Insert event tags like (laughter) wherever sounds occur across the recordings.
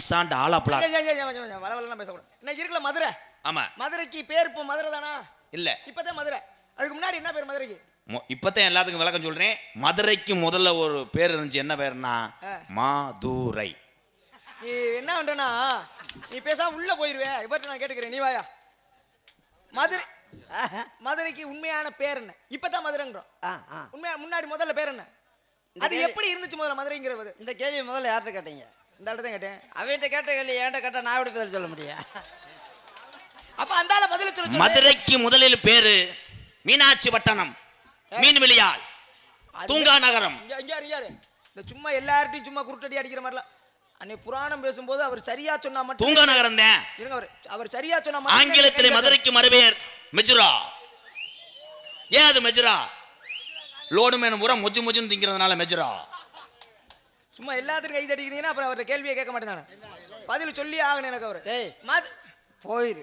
Sand ஏய், வளவளலாம் பேசக்கூடாது. இன்னைக்கு இருக்குல்ல மதுரை? ஆமா. மதுரைக்கு பேர் இப்போ மதுரை தானா? இல்ல. இப்பதான் மதுரை. அதுக்கு முன்னாடி என்ன பேர் மதுரைக்கு? இப்பதான் எல்லாத்துக்கும் விளக்கம் சொல்றேன். மதுரைக்கு முதல்ல ஒரு பேர் இருந்துச்சு. என்ன பேருன்னா? ஆ. மாதுரை. நீ என்ன பண்றனா? நீ பேசாம உள்ள போயிருவே. இவர்ட்ட நான் கேட்டுக்கிறேன். நீ வாயா. மதுரை மதுரைக்கு உண்மையான பேர் என்ன? இப்பதான் மதுரைங்கிறோம். உண்மையா முன்னாடி முதல்ல பேர் என்ன? அது எப்படி இருந்துச்சு முதல்ல மதுரைங்கிறது? இந்த கேள்வி முதல்ல யார்கிட்ட கேட்டீங்க? இந்த இடத்த கேட்டேன். அவன்கிட்ட கேட்ட கேள்வி என்கிட்ட கேட்டா நான் எப்படி பதில் சொல்ல முடியும்? அப்ப அந்த ஆள பதில சொல்ல. மதுரைக்கு முதலில் பேரு மீனாட்சி பட்டணம் மீன் அது- தூங்கா நகரம். இந்த சும்மா எல்லார்ட்டையும் சும்மா குருட்டடி அடிக்கிற மாதிரிலாம். அன்னைக்கு புராணம் பேசும்போது அவர் சரியா சொன்னா மட்டும் தூங்கா நகரம் தான். இருங்க அவர் அவர் சரியா சொன்னா ஆங்கிலத்திலே மதுரைக்கு மறுபெயர் மெஜுரா. ஏன் அது மெஜுரா? லோடு மேனு பூரா மொஜு மொஜுன்னு திங்கிறதுனால மெஜுரா. சும்மா எல்லாத்துக்கும் கை தட்டிக்கிறீங்கன்னா அப்புறம் அவர்ட்ட கேள்வியை கேட்க மாட்டேன் பதில் சொல்லி ஆகணும் எனக்கு அவர். டேய். மது போயிரு.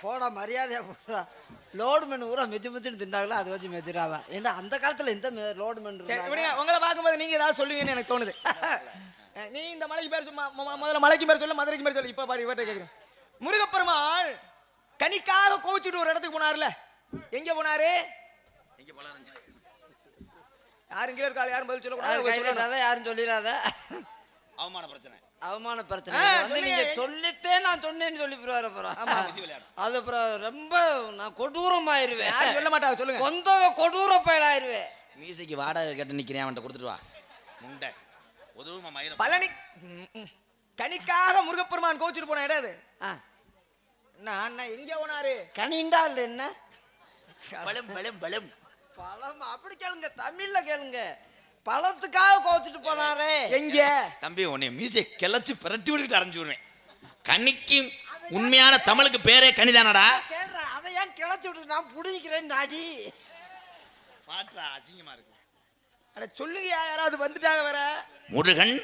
போடா மரியாதையா போடா. லோடு மண் ஊரா மெச்சு மெச்சுன்னு திண்டாங்களா அதை வச்சு மெச்சுறாவா ஏன்னா அந்த காலத்துல இந்த மெ- லோடு. விடுங்க உங்களை பார்க்கும்போது நீங்க ஏதாவது சொல்லுவீங்கன்னு எனக்கு தோணுது. (laughs) நீ இந்த மலைக்கு பேர் சும்மா மொ- முதல்ல மலைக்கு பேர் சொல்லு மதுரைக்கு பேர் சொல்லு. இப்ப பாரு இவர்ட்ட கேட்குறேன் முருகப்பெருமாள் கனிக்காக கோவிச்சுட்டு ஒரு இடத்துக்கு போனார்ல. எங்க போனாரு? யாரும் கீழே இருக்காள் யாரும் பதில் சொல்லக்கூடாது. இருந்தா யாரும் சொல்லிடாத. அவமான பிரச்சனை. அவமான பிரச்சனை. வந்து. நீங்க சொல்லித்தே நான் சொன்னேன்னு சொல்லி போறாரு அப்புறம். அது அப்புறம் ரொம்ப நான் கொடூரமாயிருவேன். சொல்ல மாட்டாங்க சொல்லுங்க. கொந்த கொடூர பயலாயிருவேன். மியூசிக்கு வாடகை கேட்டு நிக்கிறேன் அவன்கிட்ட கொடுத்துட்டு வா. முண்டை. பழனி. கனிக்காக முருகப்பெருமான் கோவிச்சுட்டு போன இடம் அது. அண்ணா எங்க போனாரு. கனிண்டா இல்லை என்ன? பலம் பலம் பலம் பழம் அப்படி கேளுங்க தமிழ்ல கேளுங்க. பழத்துக்காக கோச்சிட்டு போனாரே. எங்க? தம்பி உன்னை மியூசிக் கிளச்சு பிரட்டி விட்டுட்டு அரைஞ்சு விடுவேன். கனிக்கு உண்மையான தமிழுக்கு பேரே கனிதானடா? கேள்ற அதை ஏன் கிளச்சி விட்டு நான் புடிக்கிறேன் நாடி. மாற்றா அசிங்கமா இருக்கு. அட சொல்லுங்க யாராவது வந்துட்டாங்க வேற? முருகன்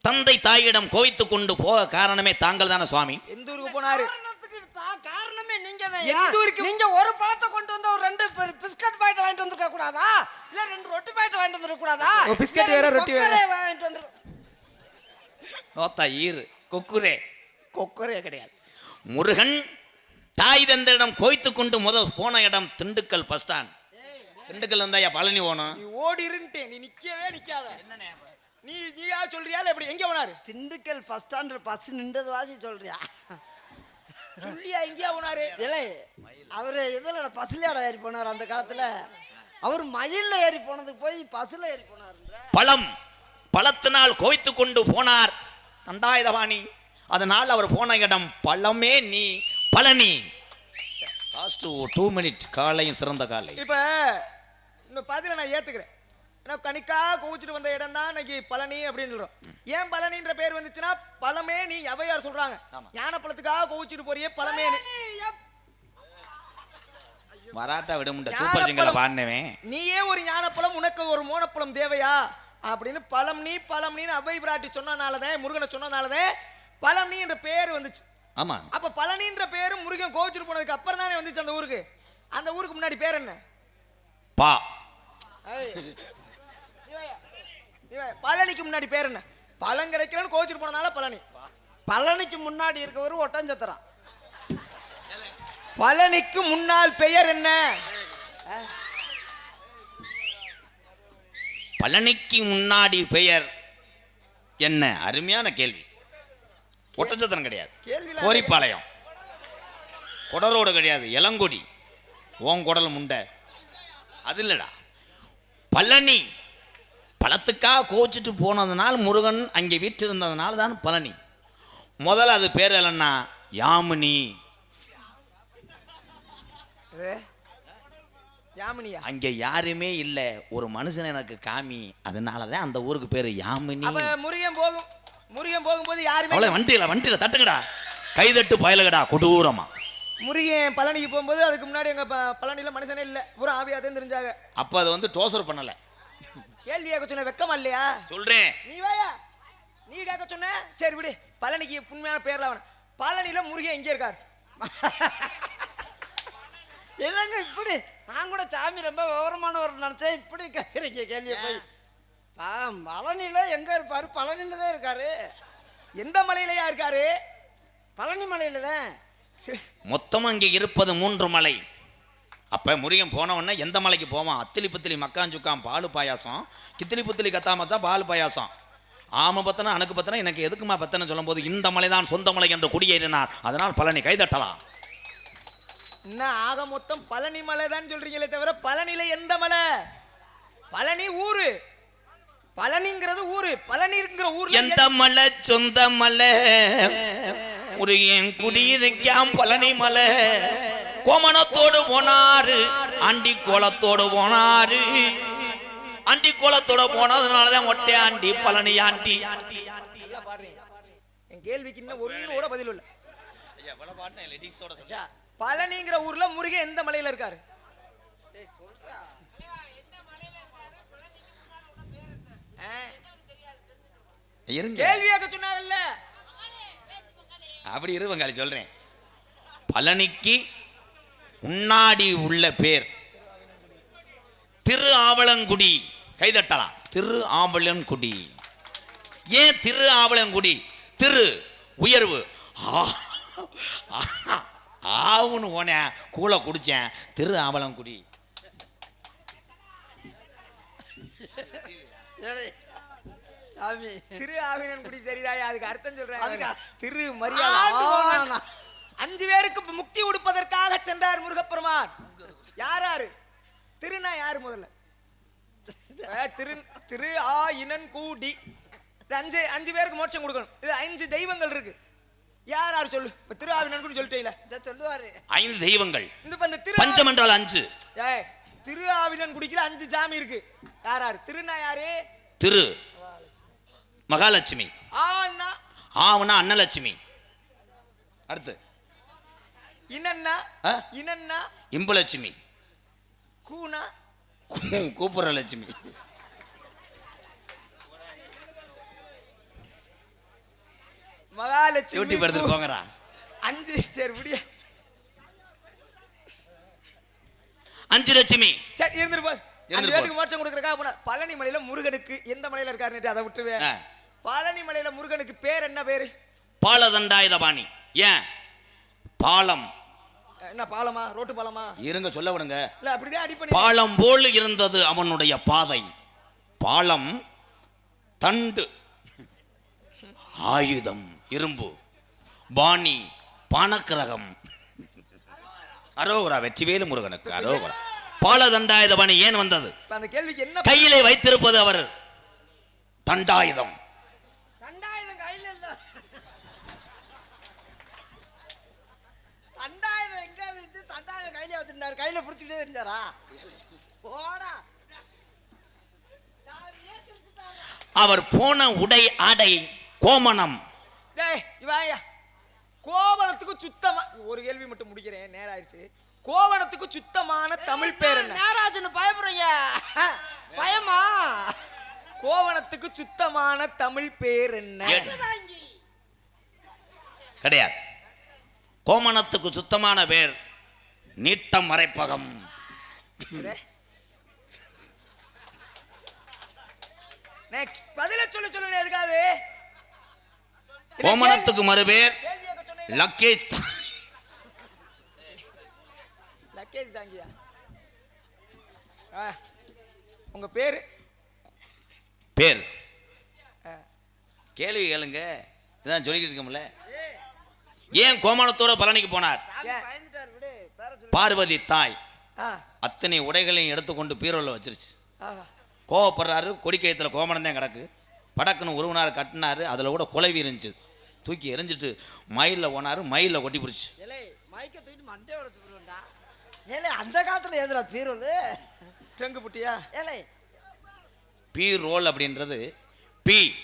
தந்தை தாயிடம் கோவித்துக் கொண்டு போக காரணமே தாங்கள் தானே சுவாமி? எந்த ஊருக்கு போனாரு? காரணத்துக்கு தான் காரணமே நீங்க எந்த ஊருக்கு- நீங்க ஒரு பழத்தை கொண்டு வந்து ஒரு ரெண்டு பெ- பிஸ்கட் பாக்கெட் வாங்கிட்டு வந்திருக்க கூடாதா? இல்ல ரெண்டு ரொட்டி பாக்கெட் வாங்கிட்டு வந்திருக்க கூடாதா? பிஸ்கட் வேற, ரொட்டி வேற. வாங்கிட்டு வந்து நோத்தா ஈரு கொக்குரே. கொக்குரே கிடையாது. முருகன் தாய் தந்தையிடம் கோய்த்து கொண்டு முத போன இடம் திண்டுக்கல் பஸ் ஸ்டாண்ட் திண்டுக்கல் இருந்தா ஐயா பழனி போகணும்? நீ ஓடி இருந்துட்டே நீ நிக்கவே நிக்காத. நீ நீயா சொல்றியா எப்படி எங்க போனாரு? திண்டுக்கல் பஸ் ஸ்டாண்ட் பஸ் நின்றது வாசி சொல்றியா? சொல்லியா எங்கேயா போனாரு? இல்லை அவரு இதுல பஸ்ல ஏறி போனார் அந்த காலத்துல. அவர் மயில்ல ஏறி போனதுக்கு போய் பஸ்ல ஏறி போனாருன்ற. பழம் பழத்தினால் கோய்த்து கொண்டு போனார் தண்டாயுதபாணி. அதனால் அவர் போன இடம் பழமே நீ பழனி. லாஸ்ட் டூ மினிட் காலையும் சிறந்த காலை. இப்ப இந்த பதில நான் ஏத்துக்கிறேன். ஏன்னா கணிக்கா கோவிச்சுட்டு வந்த இடம் தான் இன்னைக்கு பழனி அப்படின்னு சொல்றோம். ஏன் பழனின்ற பேர் வந்துச்சுன்னா பழமே நீ எவையார் சொல்றாங்க. ஞான பழத்துக்காக கோவிச்சுட்டு போறியே பழமே நீ. வராட்டா விட முடியல சூப்பர் சிங்கரை பாடினவன். நீயே ஒரு ஞானப்பழம் உனக்கு ஒரு மோனப்பழம் தேவையா? அப்படின்னு பழம் நீ பழம் நீ அவை பிராட்டி சொன்னனாலதான் முருகனை சொன்னனாலதான் பழம் நீ என்ற பேர் வந்துச்சு. ஆமா. அப்ப பழனின்ற பேரும் முருகன் கோவிச்சுட்டு போனதுக்கு அப்புறம் தானே வந்துச்சு அந்த ஊருக்கு. அந்த ஊருக்கு முன்னாடி பேர் என்ன? பா. பழனிக்கு முன்னாடி பேர் என்ன? பழம் கிடைக்கலன்னு கோவிச்சுட்டு போனதால பழனி. பழனிக்கு முன்னாடி இருக்கவர் ஒட்டஞ்சத்திரம். பழனிக்கு முன்னால் பெயர் என்ன? பழனிக்கு முன்னாடி பெயர் என்ன? அருமையான கேள்வி. ஒட்டச்சத்திரம் கிடையாது. கோரிப்பாளையம். குடரோடு கிடையாது. இளங்கொடி. ஓன் குடல் முண்டை. அது இல்லடா. பழனி. பழத்துக்காக கோச்சிட்டு போனதுனால முருகன் அங்கே வீட்டு இருந்ததுனால தான் பழனி. முதல்ல அது பேர் இல்லைன்னா யாமினி. யாமினியா? அங்கே யாருமே இல்லை. ஒரு மனுஷன் எனக்கு காமி. அதனால தான் அந்த ஊருக்கு பேர் யாமினி. முருகன் போகும் முருகன் போகும்போது யாருமே அவ்வளோ வண்டியில வண்டியில தட்டுங்கடா. கைதட்டு பயலுகடா கொடூரமா. முருகன் பழனிக்கு போகும்போது அதுக்கு முன்னாடி எங்க பழனியில மனுஷனே இல்ல. பூரா ஆவியாதான் தெரிஞ்சாங்க. அப்போ அது வந்து டோசர் பண்ணலை. கேள்வி கேட்க சொன்ன வெக்கமா இல்லையா? சொல்றேன். நீ வாயா? நீ கேட்க சொன்ன? சரி விடு. பழனிக்கு உண்மையான பேர்ல அவன. பழனியில முருகன் எங்க இருக்கார். என்னங்க இப்படி? நான் கூட சாமி ரொம்ப விவரமானவர் நினைச்சேன். இப்படி கேட்குறீங்க கேள்வியை போய். பா பழனியில் எங்கே இருப்பார்? பழனியில் தான் இருக்காரு. எந்த மலையிலயா இருக்காரு? பழனி மலையில தான். சி- மொத்தம் அங்கே இருப்பது மூன்று மலை. அப்போ முருகன் போன உடனே எந்த மலைக்கு போவான்? அத்திலி புத்திலி மக்காஞ்சுக்காம் பால் பாயாசம். கித்திலி புத்திலி கத்தா மச்சா பால் பாயாசம். ஆம பத்தனா அணுக்கு பத்தனா எனக்கு எதுக்குமா பத்தனை சொல்லும்போது இந்த மலை தான் சொந்த மலை என்று குடியேறினார். அதனால் பழனி கைதட்டலாம். என்ன ஆக மொத்தம் பழனி மலை தான் சொல்றீங்களே தவிர பழனில எந்த மலை? பழனி ஊரு. பழனிங்கிறது ஊரு. பழனிங்கிற ஊர்ல எந்த மலை? சொந்த மலை. முருகன் குடியிருக்காம் பழனி மலை. கோமணத்தோடு போனாரு. ஆண்டி கோலத்தோடு போனாரு. ஆண்டி கோலத்தோட போனதுனாலதான் ஒட்டை ஆண்டி பழனி ஆண்டி. என் கேள்விக்கு இன்னும் ஒண்ணு கூட பதில் இல்ல. ஐயா, பழனிங்கிற ஊர்ல முருகன் எந்த மலையில இருக்காரு? டேய், சொல்றா. ஆ, இருங்க. கேள்வி கேட்க சொன்னாங்கல்ல அப்படி இருவங்காலி சொல்றேன். பழனிக்கு முன்னாடி உள்ள பேர் திரு ஆவலங்குடி. கைதட்டலாம். திரு ஆவலன்குடி. ஏன் திரு ஆவலங்குடி திரு உயர்வு. ஆ, ஆவுன்னு போனேன். கூழ குடிச்சேன். திரு ஆவலங்குடி. சாமி. திரு ஆவினன்குடி சரிதாயா அதுக்கு அர்த்தம் சொல்றேன். அதுக்கா? திரு மரியாதை? அஞ்சு பேருக்கு முக்தி கொடுப்பதற்காக சென்றார் முருகப்பெருமான். யாராரு? திருனா யாரு முதல்ல? திரு திரு ஆ இனன் கூடி. அஞ்சு அஞ்சு பேருக்கு மோட்சம் கொடுக்கணும். இது அஞ்சு தெய்வங்கள் இருக்கு. யார் யார் சொல்லு? இப்ப திரு ஆவினன் கூடி சொல்லிட்டீங்களா இதை சொல்லுவாரு. ஐந்து தெய்வங்கள். இந்த இப்ப இந்த திரு பஞ்சம் என்றால் அஞ்சு. ஏய், திரு ஆவினன் குடிக்கல அஞ்சு சாமி இருக்கு. யார் யாரு? திருனா யாரு? திரு. மகாலட்சுமி. ஆன்னா ஆவுனா அன்னலட்சுமி. அடுத்து. இனன்னா ஆ? இனன்னா இம்புலட்சுமி. கூனா. கூ- கூப்புற லட்சுமி. மகாலட்சுமி யூடியூப் எடுத்துட்டு போங்கடா. அஞ்சு சரி விடிய. அஞ்சு லட்சுமி. சரி இருந்துட்டு போ. அஞ்சு பேருக்கு மோட்சம் கொடுக்கறக்கா போன பழனி மலையில முருகனுக்கு எந்த மலையில இருக்காருன்னு அதை விட்டுருவேன் ஆ. பழனி மலையில முருகனுக்கு பேர் என்ன பேரு? பாலதண்டாயுதபாணி. ஏன்? பாலம். என்ன பாலமா? ரோட்டு பாலமா? இருங்க சொல்ல விடுங்க. இல்ல அப்படிதான் அடி பண்ணி பாலம் போல் இருந்தது அவனுடைய பாதை. பாலம் தண்டு. ஆயுதம். இரும்பு பாணி பானக்கிரகம். அரோகரா வெற்றிவேலு முருகனுக்கு அரோகரா. பாலதண்டாயுதபாணி ஏன் வந்தது? அந்த கேள்விக்கு என்ன கையிலே வைத்திருப்பது அவர் தண்டாயுதம். தண்டாயுதம் கையில இல்ல. தண்டாயுதம் எங்க இருந்து தண்டாயுதம் கையில வச்சிருந்தாரு? கையில புடிச்சுக்கிட்டே இருந்தாரா? போடா. அவர் போன உடை ஆடை கோமணம். டேய் இவாயா கோவணத்துக்கு சுத்தமா ஒரு கேள்வி மட்டும் முடிக்கிறேன் நேரம் ஆயிடுச்சு கோவணத்துக்கு சுத்தமான தமிழ் பேர் என்ன? நேராஜுன்னு பயப்படுறீங்க? பயமா? கோவணத்துக்கு சுத்தமான தமிழ் பேர் என்ன. கிடையாது. கோமணத்துக்கு சுத்தமான பேர் நீட்டம் மறைப்பகம். பதில சொல்ல சொல்ல எதுக்காது கோமணத்துக்கு மறுபேர். லக்கேஜ். லக்கேஜ் தாங்கியா? உங்க பேரு? பேர்? கேள்வி கேளுங்க. இதான் சொல்லிக்கிட்டு இருக்கோம்ல. ஏன் கோமணத்தோட பழனிக்கு போனார்? பார்வதி தாய். அத்தனை உடைகளையும் எடுத்துக்கொண்டு பீரோல வச்சிருச்சு. கோவப்படுறாரு கொடிக்கயத்தில் கோமணம் தான் கிடக்கு. படக்குன்னு உருவினார் கட்டினாரு அதில் கூட குலைவி இருந்துச்சு. தூக்கி எரிஞ்சிட்டு மயிலில் போனார் மயிலில் கொட்டி பிடிச்சி. ஏலே மைக்க தூக்கிட்டு மண்டையோட தூக்கிடுவேன்டா ஏலே அந்த காலத்துல எதுடா பீரோலு? டெங்கு புட்டியா? ஏலே. பி ரோல் அப்படின்றது பி.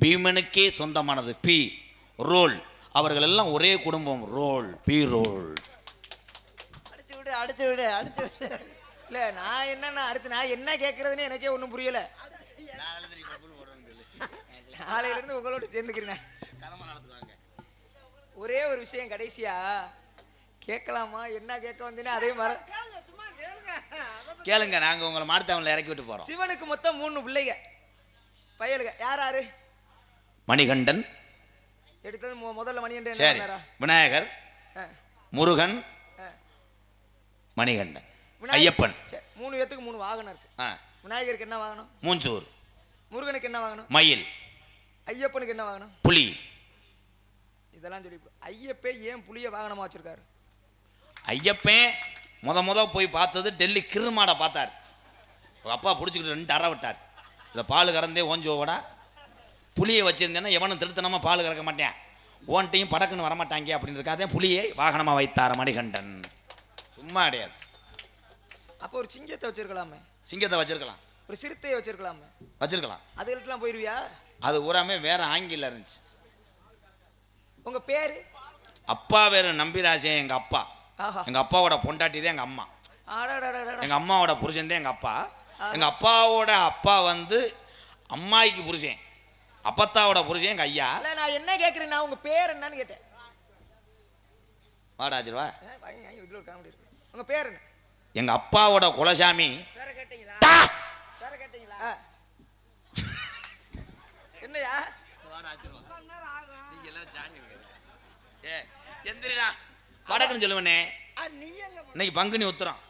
பீமனுக்கே சொந்தமானது பி. ரோல். அவர்கள் எல்லாம் ஒரே குடும்பம் ரோல் பி ரோல். அடிச்சு விடு அடிச்சு விடு அடிச்சு விடு. இல்ல நான் என்னன்னா அடுத்து நான் என்ன கேட்கறதுன்னு எனக்கே ஒண்ணும் புரியல. நாளையில இருந்து உங்களோட சேர்ந்துக்கிறேன். ஒரே ஒரு விஷயம் கடைசியா கேட்கலாமா? என்ன கேட்க வந்தேனே அதே மாதிரி. கேளுங்க, நாங்கள் உங்களை மாட்டுத்தாவனில் இறக்கி விட்டு போகிறோம் சிவனுக்கு மொத்தம் மூணு பிள்ளைங்க. பயலுங்க யார் யாரு மணிகண்டன். எடுத்தது முதல்ல மணி என்ன சரி? விநாயகர் முருகன். மணிகண்டன் ஐயப்பன். மூணு பேத்துக்கு மூணு வாகனம் இருக்கு. விநாயகருக்கு என்ன வாகனம்? மூஞ்சூர். முருகனுக்கு என்ன வாகனம்? மயில். ஐயப்பனுக்கு என்ன வாகனம் புலி. இதெல்லாம் சொல்லி ஐயப்பே ஏன் புளிய வாகனமா வச்சிருக்காரு? ஐயப்பன் முத முத போய் பார்த்தது டெல்லி கிருமாடை பார்த்தார். அப்பா பிடிச்சிக்கிட்டு ரெண்டு அற விட்டார். இந்த பால் கறந்தே ஓஞ்சோவடா புளியை வச்சிருந்தேன்னா எவனும் திருத்தனமா பால் கறக்க மாட்டேன். ஓன்ட்டையும் படக்குன்னு வரமாட்டாங்க அப்படின்னு இருக்காதே புலியை வாகனமாக வைத்தார் மணிகண்டன். சும்மா கிடையாது. அப்போ ஒரு சிங்கத்தை வச்சிருக்கலாமே. சிங்கத்தை வச்சிருக்கலாம். ஒரு சிறுத்தையை வச்சிருக்கலாமே. வச்சிருக்கலாம். அதுகளுக்கெல்லாம் போயிருவியா? அது ஊராமே வேற ஆங்கில இருந்துச்சு. உங்க பேரு? அப்பா வேறு நம்பிராஜே எங்க அப்பா. ஆஹா. எங்க அப்பாவோட பொண்டாட்டி தான் எங்க அம்மா. எங்க அம்மாவோட புருஷன் தான் எங்க அப்பா. எங்க அப்பாவோட அப்பா வந்து அம்மாய்க்கு புருஷன். அப்பத்தாவோட புருஷன் எங்க ஐயா. இல்ல நான் என்ன கேக்குறேன்? நான் உங்க பேர் என்னன்னு கேட்டேன். இருக்கு. உங்க பேர் என்ன? எங்க அப்பாவோட குலசாமி. வேற கேட்டீங்களா? கேட்டீங்களா. என்னையா? ஏ, எந்திரிடா. படக்குன்னு சொல்லுவனே ஆ, நீ எங்க போ- இன்னைக்கு பங்குனி உத்தரம்.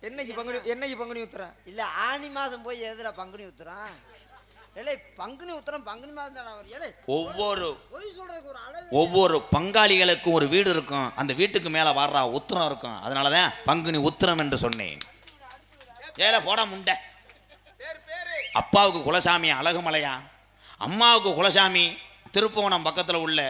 என்னைக்கு பங்குனி என்னைக்கு பங்குனி உத்தரா இல்ல ஆனி மாசம் போய் எதுல பங்குனி உத்தரம். ஏலே பங்குனி உத்தரம் பங்குனி மாதம் தானே அவர்? ஏலே ஒவ்வொரு பொய் சொல்றதுக்கு ஒரு அளவு ஒவ்வொரு பங்காளிகளுக்கும் ஒரு வீடு இருக்கும். அந்த வீட்டுக்கு மேல வர்ற உத்தரம் இருக்கும். அதனால தான் பங்குனி உத்திரம் என்று சொன்னேன். ஏல போடா முண்டை. அப்பாவுக்கு குலசாமி அழகுமலையா? அம்மாவுக்கு குலசாமி திருப்புவனம் பக்கத்துல உள்ள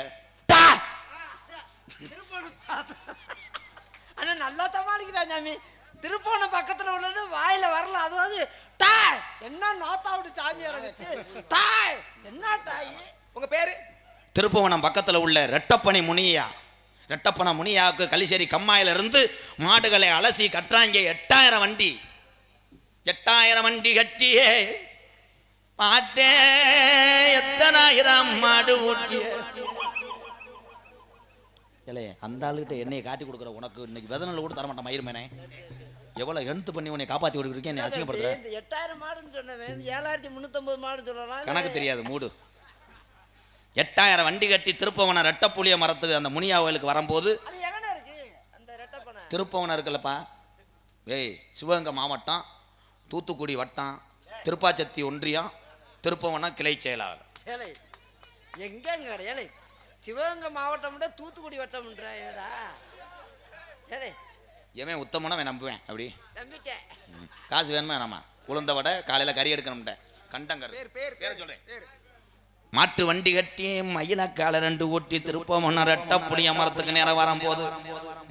அண்ணா நல்லா சமாளிக்கிறான் சாமி. திருப்போணம் பக்கத்துல உள்ளது வாயில வரல. அது வந்து டாய் என்ன நாத்தா விட்டு சாமி இறங்குச்சு டாய் என்ன டாய் உங்க பேரு? திருப்புவனம் பக்கத்துல உள்ள ரெட்டப்பனை முனியா. ரெட்டப்பன முனியாவுக்கு கலிசேரி கம்மாயில இருந்து மாடுகளை அலசி கட்டுறாங்க எட்டாயிரம் வண்டி. எட்டாயிரம் வண்டி கட்டியே பாட்டே எத்தனாயிரம் மாடு ஓட்டிய? இல்லையே அந்த ஆளுகிட்ட என்னைய காட்டி கொடுக்குற உனக்கு இன்னைக்கு வெதனல் கூட தரமாட்டேன் மயிருமேனே எவ்வளவு எழுத்து பண்ணி உன்னை காப்பாத்தி விட்டுருக்கேன் என்னை அசிங்கப்படுத்துற? இந்த எட்டாயிரம் மாடுன்னு சொன்னவன் ஏழாயிரத்தி முந்நூத்தம்பது மாடு சொல்லலாம்? கணக்கு தெரியாது மூடு. எட்டாயிரம் வண்டி கட்டி திருப்பவன ரெட்டப்புளிய மரத்துக்கு அந்த முனியா கோயிலுக்கு வரும்போது அது எங்கன இருக்கு? அந்த ரெட்டப்பனை. திருப்பவனம் இருக்குல்லப்பா. ஏய் சிவகங்கை மாவட்டம் தூத்துக்குடி வட்டம் திருப்பாச்சத்தி ஒன்றியம் திருப்பவனம் கிளை செயலாளர். ஏலே எங்கங்க ஏலே சிவகங்கை மாவட்டம் விட தூத்துக்குடி வட்டம்ன்றா ஏலே. எவன் உத்தமனா அவன் நம்புவேன் அப்படி? நம்பிட்டேன். காசு வேணுமா வேணாமா உளுந்த வடை காலையில் கறி எடுக்கணும்ட்ட கண்டங்கர். பேர் பேர் பேரை சொல்றேன். பேர். மாட்டு வண்டி கட்டி மயிலக்கால ரெண்டு ஓட்டி திருப்பவன ரெட்டப்புளிய மரத்துக்கு நேரம் வரும்போது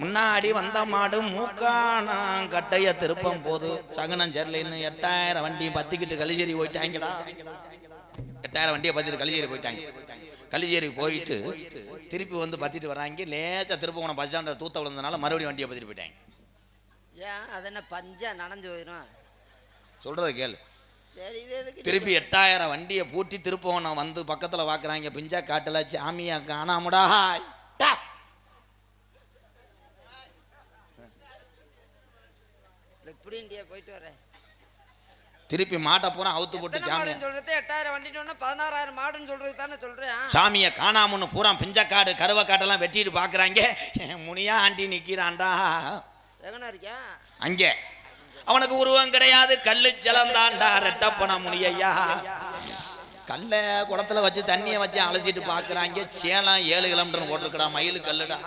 முன்னாடி வந்த மாடு மூக்கானா கட்டைய திருப்பம் போது சகனம் சரியில்லைன்னு எட்டாயிரம் வண்டி பத்திக்கிட்டு கலிச்சேரி போயிட்டாங்கடா. எட்டாயிரம் வண்டியை பத்திட்டு கலிச்சேரி போயிட்டாங்க. கலிச்சேரி போயிட்டு திருப்பி வந்து பத்திட்டு வராங்க. லேசா திருப்பவனம் பஸ் ஸ்டாண்டில் தூத்த விழுந்தனால மறுபடியும் வண்டியை பத்திட்டு போயிட்டாங்க. ஏன்? அது என்ன பஞ்சா நனைஞ்சு போயிடும் சொல்றத கேளு. திருப்பி எட்டாயிரம் வண்டியை பூட்டி திருப்பவனம் வந்து பக்கத்தில் பார்க்குறாங்க பிஞ்சா காட்டில் சாமியா காணாமுடா! எப்படி இந்தியா போயிட்டு வரேன். திருப்பி மாட்டை பூரா அவுத்து போட்டு மாடுன்னு சொல்றது? எட்டாயிரம் வண்டின்னு பதினாறாயிரம் மாடுன்னு சொல்றது தானே சொல்றேன். சாமியை காணாமன்னு பூரா பிஞ்சக்காடு கருவக்காட்டெல்லாம் வெட்டிட்டு பார்க்குறாங்க முனியா ஆண்டி நிற்கிறான்டா எங்கன இருக்கியா? அங்கே. அவனுக்கு உருவம் கிடையாது கல்லு சிலந்தாண்டா ரெட்டப்பன முனியையா. கல்லை குடத்துல வச்சு தண்ணியை வச்சு அலசிட்டு பார்க்குறாங்க சேலம் ஏழு கிலோமீட்டர் போட்டிருக்கடா மயில் கல்லுடா.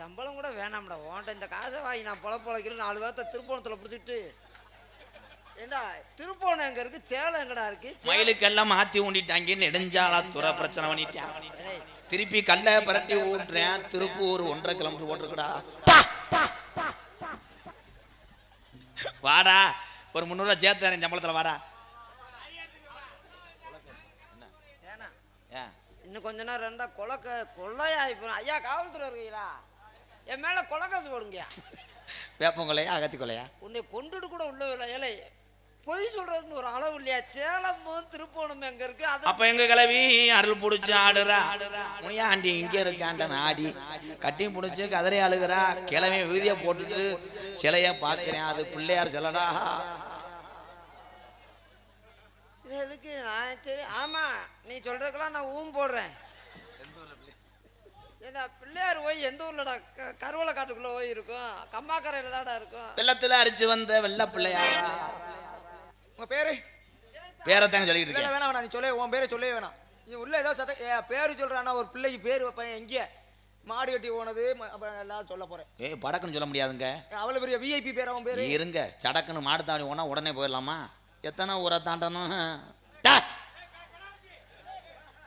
சம்பளம் கூட வேணாம்டா. உன்ட்ட இந்த காசை வாங்கி நான் பொழ பொழைக்கிறேன் நாலு பேர்த்த திருப்போணத்தில் பிடிச்சிட்டு ஏண்டா திருப்போணம் எங்க இருக்கு? சேலம் எங்கடா இருக்கு? மயிலுக்கெல்லாம் மாத்தி ஊண்டிட்டாங்க நெடுஞ்சாலா துறை பிரச்சனை பண்ணிட்டான். திருப்பி கல்லை பரட்டி ஊட்டுறேன். திருப்பூர் ஒன்றரை கிலோமீட்டர் ஓட்டிருக்கடா வாடா ஒரு முந்நூறுவா சேர்த்து தரேன் சம்பளத்தில் வாடா. இன்னும் கொஞ்ச நேரம் இருந்தா கொலக்க கொள்ளையாகி போன ஐயா காவல்துறை இருக்கீங்களா? என் மேல கொலக்காசு போடுங்கய்யா. வேப்பங்கொலையா அகத்தி கொலையா? உன்னை கொண்டுட்டு கூட உள்ள இல்லை ஏலே. பொய் சொல்றதுன்னு ஒரு அளவு இல்லையா? சேலமும் திருப்போணம் எங்க இருக்கு? அப்ப எங்க கிளவி? அருள் புடிச்சு ஆடுறா. முனியா ஆண்டி இங்க இருக்காண்ட ஆடி கட்டி புடிச்சு கதறி அழுகிறா. கிளவி வீதியை போட்டுட்டு சிலைய பார்க்கிறேன் அது பிள்ளையார் சிலடா. எதுக்கு? நான் சரி ஆமா நீ சொல்றதுக்கெல்லாம் நான் ஊம் போடுறேன். ஏன்னா பிள்ளையார் போய் எந்த ஊர்லடா? க- கருவளை காட்டுக்குள்ள போய் இருக்கும். கம்மாக்கரையில தாடா இருக்கும். வெள்ளத்துல அரிச்சு வந்த வெள்ள பிள்ளையாரா? உங்க பேரு? பேரத்தாங்க சொல்லிட்டு இல்ல, இல்ல, இருக்கேன். வேணாம் வேணாம். நீ சொல்லவே உன் பேரை சொல்லவே வேணாம். நீ உள்ள ஏதோ சத்த ஏ, பேரு சொல்றானா ஒரு பிள்ளைக்கு பேர் வைப்பேன் எங்கே மாடு கட்டி போனது அப்புறம் எல்லாம் சொல்ல போறேன். ஏய் படக்குன்னு சொல்ல முடியாதுங்க. அவ்வளவு பெரிய விஐபி பேர் அவன் பேரு? இருங்க சடக்குன்னு மாடு தாண்டி போனா உடனே போயிடலாமா? எத்தனை ஊரை தாண்டணும்? டா.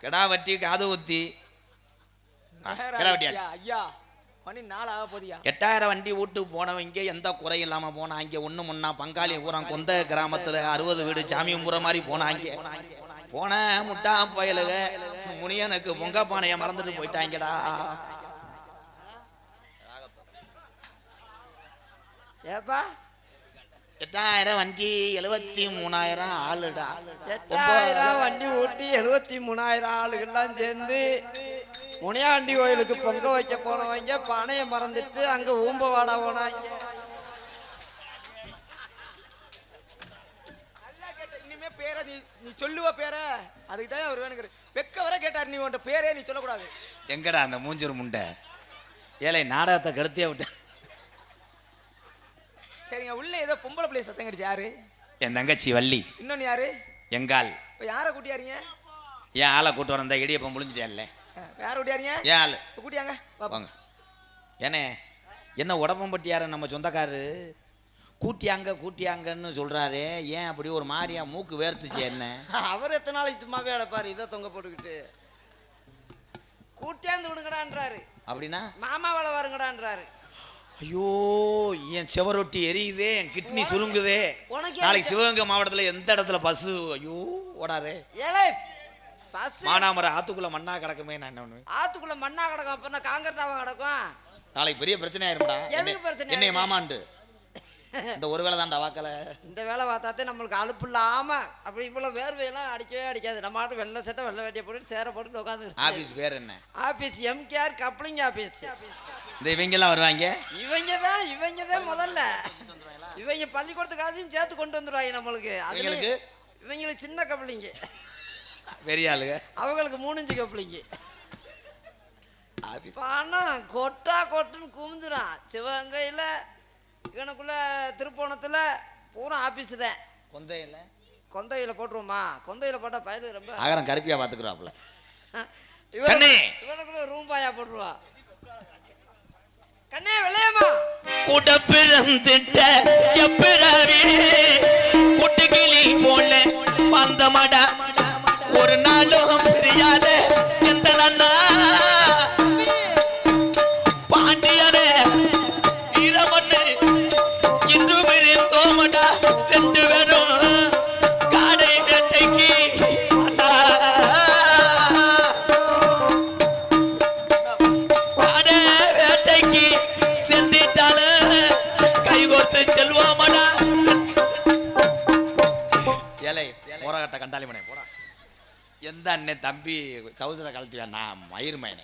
கிடா வட்டி காது ஊத்தி கிடா ஐயா. மணி நாள் ஆக போதியா? எட்டாயிரம் வண்டி வீட்டுக்கு போனவங்க எந்த குறையும் இல்லாம போனாங்க ஒண்ணு முன்னா பங்காளி ஊரம் கொந்த கிராமத்துல அறுபது வீடு சாமியம்புற மாதிரி போனாங்க போன முட்டா பயலுக முனியனுக்கு பொங்க பானைய மறந்துட்டு போயிட்டாங்கடா. ஏப்பா? எட்டாயிரம் வண்டி எழுபத்தி மூணாயிரம் ஆளுடா. எட்டாயிரம் வண்டி ஓட்டி எழுபத்தி மூணாயிரம் ஆளுகள்லாம் சேர்ந்து முனியாண்டி கோயிலுக்கு பொங்க வைக்க போனவங்க பனையை மறந்துட்டு அங்க ஊம்ப வாடா போனாங்க. நல்லா கேட்ட இனிமே பேரை நீ நீ சொல்லுவ பேரை. அதுக்கு தான் அவர் வேணுங்கிற வெக்க வர கேட்டார் நீ உன்ட்ட பேரே நீ சொல்லக்கூடாது. எங்கடா அந்த மூஞ்சூர் முண்டை? ஏழை நாடகத்தை கெடுத்தே விட்டேன் சரிங்க உள்ள ஏதோ பொம்பளை பிள்ளை சத்தம் கிடைச்சு யாரு? என் தங்கச்சி வள்ளி. இன்னொன்னு யாரு? எங்கால் இப்ப யாரை கூட்டியாரீங்க? என் ஆளை கூட்டு வந்த இடியப்பம் முழிஞ்சிட்டேன்ல யாரை கூட்டியாரீங்க ஏன் ஆளு? கூட்டியாங்க. வாங்க. ஏனே என்ன உடம்பம்பட்டியார நம்ம சொந்தக்காரு கூட்டியாங்க கூட்டியாங்கன்னு சொல்றாரு. ஏன் அப்படி ஒரு மாதிரியா மூக்கு வேர்த்துச்சு என்ன? (laughs) அவர் எத்தனை நாளைக்கு சும்மாவே அடைப்பாரு இதை தொங்க போட்டுக்கிட்டு. கூட்டியாந்து விடுங்கடான்றாரு. அப்படின்னா? மாமா வேலை வருங்கடான்றாரு. ஐயோ என் செவரொட்டி எரியுதே என் கிட்னி சுருங்குதே. உனக்கு நாளைக்கு சிவகங்கை மாவட்டத்துல எந்த இடத்துல பஸ்ஸு ஐயோ ஓடாதே. பஸ் மானாமரம் ஆத்துக்குள்ள மண்ணா கிடக்குமே நான் என்ன ஆத்துக்குள்ள மண்ணா கிடக்கும் அப்ப காங்கிரட்டாவா கிடக்கும். நாளைக்கு பெரிய பிரச்சனை ஆயிரும்டா எதுக்கு பிரச்சனை என்னை? மாமான்ட்டு (laughs) இந்த ஒரு வேளை தான்டா வாக்கல. இந்த வேலை பார்த்தாத்தே நம்மளுக்கு அலுப்பு இல்லாம அப்படி இவ்வளோ வேர்வையெல்லாம் அடிக்கவே அடிக்காது. நம்ம ஆட்டு வெள்ளை சட்டை வெள்ளை வேட்டியை போட்டு சேர போட்டு உட்காந்து ஆபீஸ் பேர் என்ன? ஆபீஸ் எம்கேஆர் கப்ளிங் ஆபீஸ் இந்த இவங்கெல்லாம் வருவாங்க? இவங்க தான் இவங்க தான் முதல்ல. இவங்க பள்ளிக்கூடத்து காசையும் சேர்த்து கொண்டு வந்துடுவாங்க நம்மளுக்கு? அதுங்களுக்கு இவங்களுக்கு சின்ன கப்ளிங்க பெரிய ஆளுங்க. அவங்களுக்கு மூணுஞ்சு கப்ளிங்க. ஆபீஸ் பணம் கொட்டா கொட்டுன்னு குமிஞ்சிடும் சிவகங்கையில் இவனுக்குள்ள திருப்போணத்தில் பூரா ஆபீஸ் தான் கொந்தையில்? கொந்தையில் போட்டுருவோமா? கொந்தையில் போட்டால் பயலு ரொம்ப ஆகரம் கருப்பியா பாத்துக்கிறாப்புல (laughs) இவனுக்கு- கண்ணே. இவனுக்குள்ள ரூம் பாயா போட்டுருவா. கண்ணே விளையாமா கூட பிறந்துட்ட எப்பிறவி மயிர் மயனே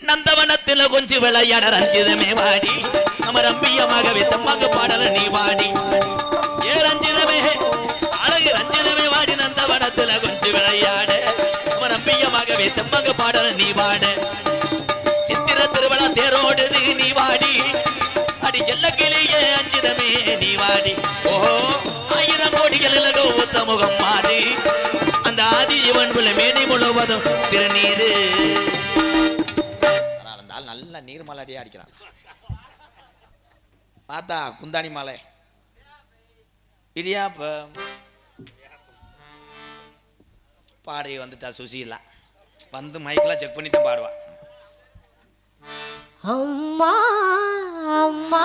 நந்தவனத்துல கொஞ்சம் விளையாட ரஞ்சிதமே வாடி. நம்ம ரம்பியமாக தம்மாங்க பாடல நீ வாடி. ஏ ரஞ்சிதமே அழகு ரஞ்சிதமே வாடி. நந்தவனத்தில் கொஞ்சம் விளையாட. நம்ம ரம்பியமாக தம்மாங்க பாடல நீ வாட சித்திர திருவிழா தேரோடுது நீ வாடி. அடி செல்ல கிளியே அஞ்சிதமே நீ வாடி. ஓஹோ ஆயிரம் கோடிகள் இலக ஊத்த முகம் மாறி. ஆதி இவன் மேனி முழுவதும் திருநீரு அந்த ஆள் நல்ல நீர் மலடியா அடிக்கிறான். பார்த்தா குந்தாணி மாலை. இடியாப்பம். பாடி வந்துட்டா சுசீலா. வந்து மைக்கெல்லாம் செக் பண்ணி தான் பாடுவா. அம்மா அம்மா.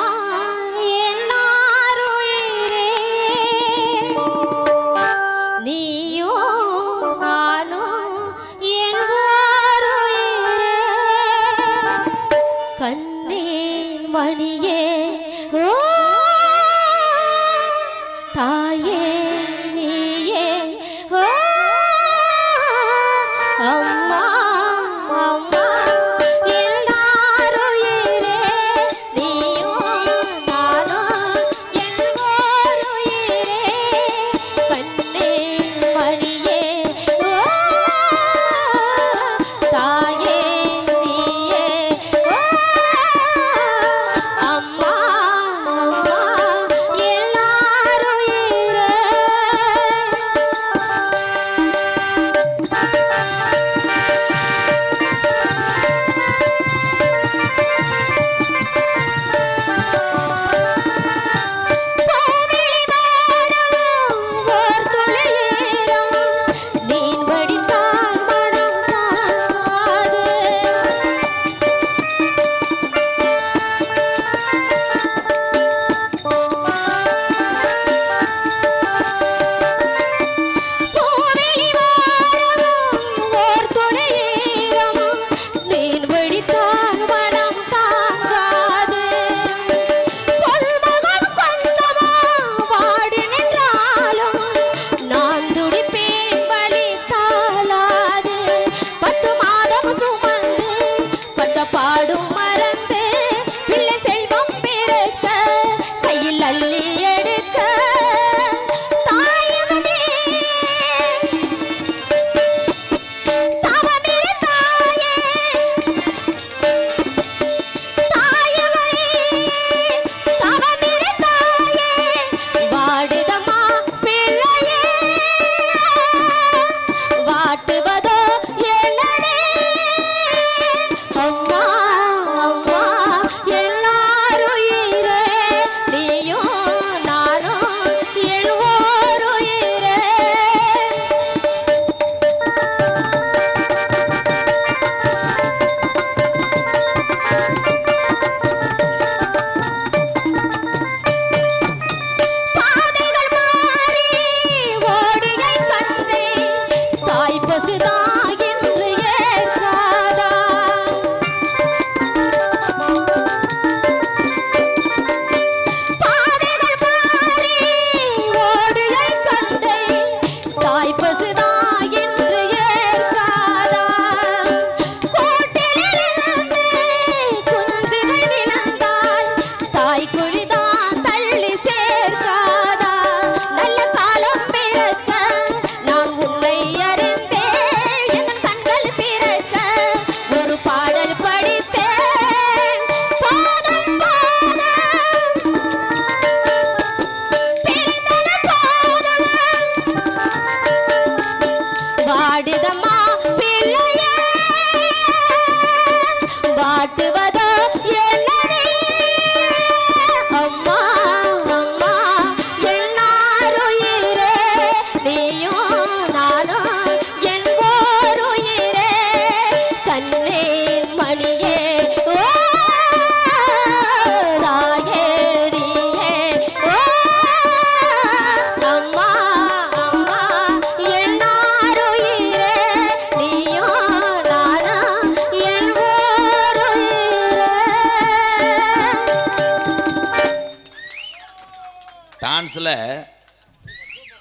டான்ஸில்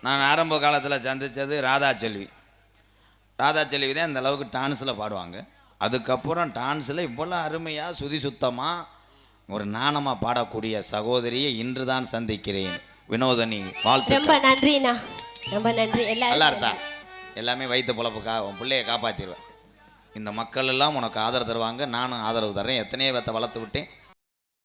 நான் ஆரம்ப காலத்தில் சந்தித்தது ராதா செல்வி ராதா செல்வி தான் இந்த அளவுக்கு டான்ஸில் பாடுவாங்க. அதுக்கப்புறம் டான்ஸில் இவ்வளோ அருமையாக சுதி சுத்தமாக ஒரு நாணமாக பாடக்கூடிய சகோதரியை இன்று தான் சந்திக்கிறேன். வினோதனி வாழ்த்து ரொம்ப நன்றிண்ணா ரொம்ப நன்றி. நல்லா எல்லாரும் இருந்தா எல்லாமே வைத்த பொழப்புக்கா உன் பிள்ளைய காப்பாற்றிடுவேன் இந்த மக்கள் எல்லாம் உனக்கு ஆதரவு தருவாங்க. நானும் ஆதரவு தர்றேன். எத்தனையோ பேத்த வளர்த்து விட்டேன்.